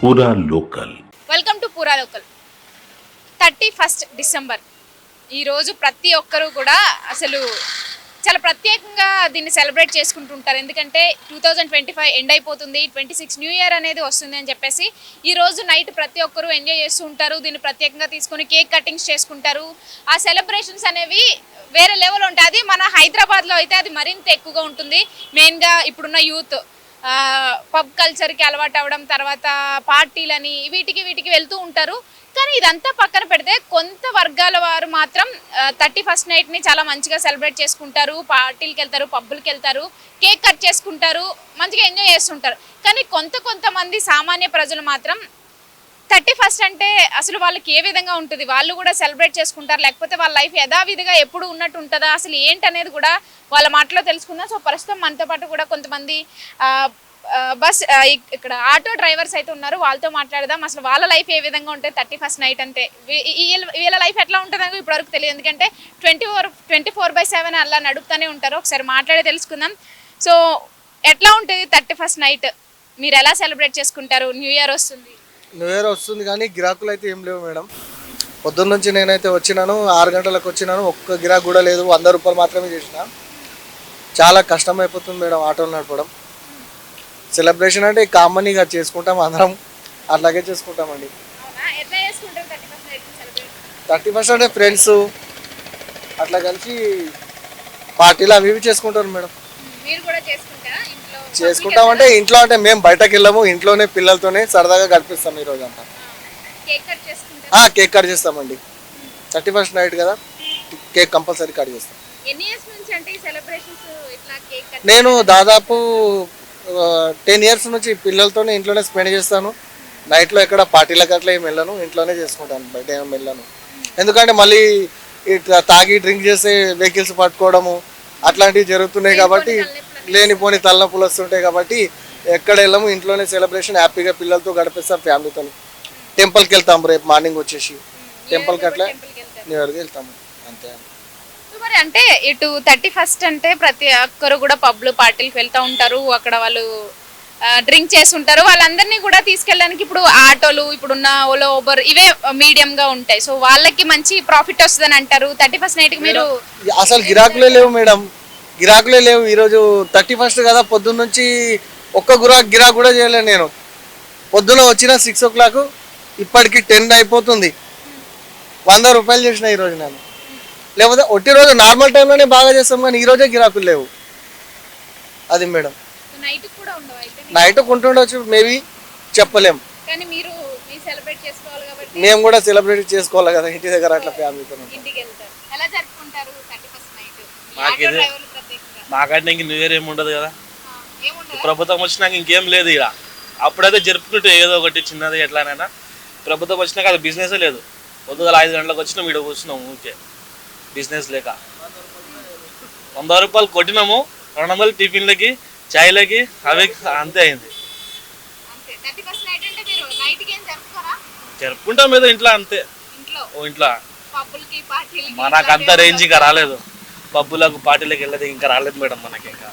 Poora local welcome to Poora local thirty first December ఈరోజు ప్రతి ఒక్కరూ కూడా అసలు చాలా ప్రత్యేకంగా దీన్ని సెలబ్రేట్ చేసుకుంటుంటారు. ఎందుకంటే two thousand twenty five end అయిపోతుంది. ట్వంటీ సిక్స్ న్యూ ఇయర్ అనేది వస్తుంది అని చెప్పేసి ఈ రోజు నైట్ ప్రతి ఒక్కరూ ఎంజాయ్ చేస్తూ ఉంటారు. దీన్ని ప్రత్యేకంగా తీసుకొని కేక్ కటింగ్స్ చేసుకుంటారు. ఆ సెలబ్రేషన్స్ అనేవి వేరే లెవెల్ ఉంటాయి. అది మన హైదరాబాద్లో అయితే అది మరింత ఎక్కువగా ఉంటుంది. మెయిన్గా ఇప్పుడున్న యూత్ పబ్ కల్చర్కి అలవాటు అవ్వడం తర్వాత పార్టీలని వీటికి వీటికి వెళ్తూ ఉంటారు. కానీ ఇదంతా పక్కన పెడితే కొంత వర్గాల వారు మాత్రం థర్టీ ఫస్ట్ నైట్ని చాలా మంచిగా సెలబ్రేట్ చేసుకుంటారు. పార్టీలకు వెళ్తారు పబ్బులకి వెళ్తారు కేక్ కట్ చేసుకుంటారు మంచిగా ఎంజాయ్ చేస్తుంటారు. కానీ కొంత కొంతమంది సామాన్య ప్రజలు మాత్రం థర్టీ ఫస్ట్ అంటే అసలు వాళ్ళకి ఏ విధంగా ఉంటుంది? వాళ్ళు కూడా సెలబ్రేట్ చేసుకుంటారు. లేకపోతే వాళ్ళ లైఫ్ యథావిధిగా ఎప్పుడు ఉన్నట్టు ఉంటుందా? అసలు ఏంటి అనేది కూడా వాళ్ళ మాటలో తెలుసుకుందాం. సో ప్రస్తుతం మనతో పాటు కూడా కొంతమంది బస్ ఇక్కడ ఆటో డ్రైవర్స్ అయితే ఉన్నారు. వాళ్ళతో మాట్లాడదాం. అసలు వాళ్ళ లైఫ్ ఏ విధంగా ఉంటుంది థర్టీ ఫస్ట్ నైట్ అంటే ఈ- వీళ్ళ- వీళ్ళ లైఫ్ ఎట్లా ఉంటుందో ఇప్పటివరకు తెలియదు. ఎందుకంటే twenty four twenty four by seven అలా నడుపుతూనే ఉంటారు. ఒకసారి మాట్లాడి తెలుసుకుందాం. సో ఎట్లా ఉంటుంది థర్టీ ఫస్ట్ నైట్? మీరు ఎలా సెలబ్రేట్ చేసుకుంటారు? న్యూ ఇయర్ వస్తుంది. న్యూ ఇయర్ వస్తుంది కానీ గిరాకులు అయితే ఏం లేవు మేడం. పొద్దున్న నుంచి నేనైతే వచ్చినాను ఆరు గంటలకు వచ్చినాను ఒక్క గిరాకు కూడా లేదు వంద రూపాయలు మాత్రమే చేసిన. చాలా కష్టం అయిపోతుంది మేడం ఆటోలు నడపడం. సెలబ్రేషన్ అంటే కామన్గా చేసుకుంటాం అందరం అట్లాగే చేసుకుంటామండి. థర్టీ ఫస్ట్ అంటే ఫ్రెండ్స్ అట్లా కలిసి పార్టీలు అవి ఇవి చేసుకుంటారు మేడం. కూడా చేసుకుంటారా? ఇంట్లో చేసుకుంటామంటే ఇంట్లో అంటే మేము బయటకు వెళ్ళాము ఇంట్లోనే పిల్లలతోనే సరదాగా గడిపిస్తాం ఈరోజు అంతా కేక్ కట్ చేస్తామండి. థర్టీ ఫస్ట్ నైట్ కదా కేక్ కంపల్సరీ కట్ చేస్తాం. అంటే ఈ నేను దాదాపు టెన్ ఇయర్స్ నుంచి పిల్లలతోనే ఇంట్లోనే స్పెండ్ చేస్తాను. నైట్లో ఎక్కడ పార్టీలకు అట్లా ఏం వెళ్ళను ఇంట్లోనే చేసుకుంటాను బయట ఏం వెళ్ళను. ఎందుకంటే మళ్ళీ తాగి డ్రింక్ చేసే వెహికల్స్ పట్టుకోవడము అట్లాంటివి జరుగుతున్నాయి కాబట్టి లేనిపోని తలనొప్పులు వస్తుంటాయి కాబట్టి ఎక్కడ వెళ్ళము ఇంట్లోనే సెలబ్రేషన్ హ్యాపీగా పిల్లలతో గడిపిస్తాం ఫ్యామిలీతో. టెంపుల్కి వెళ్తాం రేపు మార్నింగ్ వచ్చేసి. టెంపుల్కి అట్లా న్యూ ఇయర్కి వెళ్తాము అంతే. మరి అంటే ఇటు థర్టీ ఫస్ట్ అంటే ప్రతి ఒక్కరు కూడా పబ్లు పార్టీలకు వెళ్తూ ఉంటారు. అక్కడ వాళ్ళు డ్రింక్ చేస్తుంటారు. వాళ్ళందరినీ కూడా తీసుకెళ్ళడానికి ఇప్పుడు ఆటోలు ఇప్పుడున్న ఓలో ఓబర్ ఇవే మీడియం గా ఉంటాయి. సో వాళ్ళకి మంచి ప్రాఫిట్ వస్తుందని అంటారు. థర్టీ ఫస్ట్ నైట్ మీరు అసలు గిరాకులే లేవు మేడం. గిరాకులే లేవు. ఈరోజు థర్టీ ఫస్ట్ కదా పొద్దున్న నుంచి ఒక్క గురా గిరాకు కూడా చేయలేను నేను. పొద్దున వచ్చిన సిక్స్ ఓ క్లాక్ ఇప్పటికి టెన్ అయిపోతుంది. వంద రూపాయలు చేసిన ఈరోజు నేను. లేకపోతే ఒట్టి రోజు నార్మల్ టైంలోనే బాగా చేస్తాం కానీ ఈరోజే గిరాకులు లేవు. అది మేడం. నైట్ కూడా ఉండవు అయితే నైట్ కొంటుండొచ్చు మేబీ చెప్పలేం. కానీ మీరు మీ సెలబ్రేట్ చేసుకోవాలి కాబట్టి మేము కూడా సెలబ్రేట్ చేసుకోవాలి కదా ఇంటి దగ్గర అట్లా ఫ్యామిలీతో ఇంటికి వెళ్తారు ఎలా జరుపుకుంటారు మాకంటే ఇంక న్యూ ఇయర్ ఏమి ఉండదు కదా. ఏముండదు ప్రభుత్వం వచ్చినాక ఇంకేం లేదు ఇక అప్పుడైతే జరుపుకుంటే ఏదో ఒకటి చిన్నది ఎట్లానైనా. ప్రభుత్వం వచ్చినాక అది బిజినెస్ లేదు. పొద్దుగల ఐదు గంటలకు వచ్చినాం ఇక్కడ కూర్చున్నాం ఊరికే. బిజినెస్ లేక. వంద రూపాయలు కొట్టినాము రెండు వందలు టిఫిన్లకి చాయ్లకి అవి అంతే అయింది. జరుపుకుంటాం ఏదో ఇంట్లో అంతే. ఇంట్లో? మనకు అంత రేంజ్ ఇంకా రాలేదు. పబ్బులకు పార్టీలకు వెళ్ళేది ఇంకా రాలేదు మేడం మనకి ఇంకా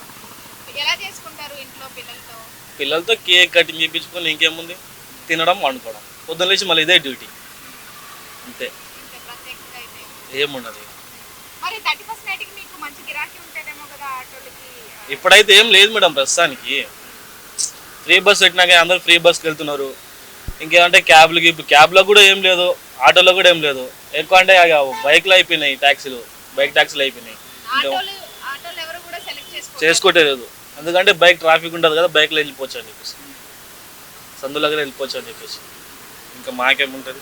పిల్లలతో? కేక్ కటింగ్ చేయించుకొని ఇంకేముంది? తినడం వండుకోవడం. పొద్దున్న లేచి మళ్ళీ ఇదే డ్యూటీ. అంతే. ఏముండదు. మరి థర్టీ ఫస్ట్ నైట్కి మీకు మంచి గిరాకీ ఉంటేనేమో కదా ఆటోలకి ఇప్పుడైతే ఏం లేదు మేడం ప్రస్తుతానికి. ఫ్రీ బస్ పెట్టినాక అందరూ ఫ్రీ బస్కి వెళ్తున్నారు. ఇంకేమంటే క్యాబ్లకి క్యాబ్లో కూడా ఏం లేదు ఆటోలో కూడా ఏం లేదు. ఎక్కువ అంటే బైక్లు అయిపోయినాయి ట్యాక్సీలు బైక్ ట్యాక్సీలు అయిపోయినాయి. ఇంకా ఆటోలు ఆటోలు ఎవరు కూడా సెలెక్ట్ చేసుకో చేసుకోవటే లేదు ఎందుకంటే బైక్ ట్రాఫిక్ ఉంటుంది కదా బైక్లో వెళ్ళిపోవచ్చు అని చెప్పేసి. సందులో కూడా వెళ్ళిపోవచ్చు అని చెప్పేసి. ఇంకా మాకేముంటుంది?